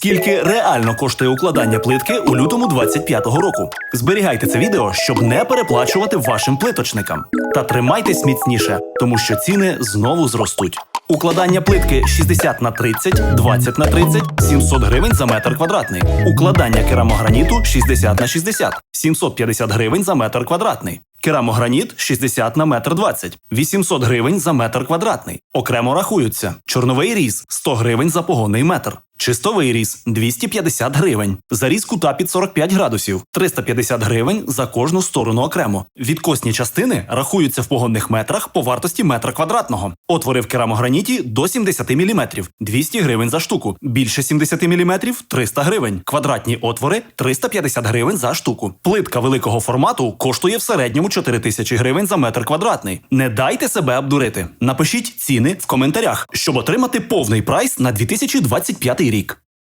Скільки реально коштує укладання плитки у лютому 25-го року? Зберігайте це відео, щоб не переплачувати вашим плиточникам. Та тримайтесь міцніше, тому що ціни знову зростуть. Укладання плитки 60 на 30, 20 на 30, 700 гривень за метр квадратний. Укладання керамограніту 60 на 60, 750 гривень за метр квадратний. Керамограніт 60 на метр 20, 800 гривень за метр квадратний. Окремо рахуються. Чорновий різ 100 гривень за погонний метр. Чистовий різ 250 гривень. Заріз кута під 45 градусів 350 гривень за кожну сторону окремо. Відкосні частини рахуються в погонних метрах по вартості метра квадратного. Отвори в керамограніті до 70 мм 200 гривень за штуку. Більше 70 мм 300 гривень. Квадратні отвори 350 гривень за штуку. Плитка великого формату коштує в середньому 4 тисячі гривень за метр квадратний. Не дайте себе обдурити. Напишіть ціни в коментарях, щоб отримати повний прайс на 2025 рік рік.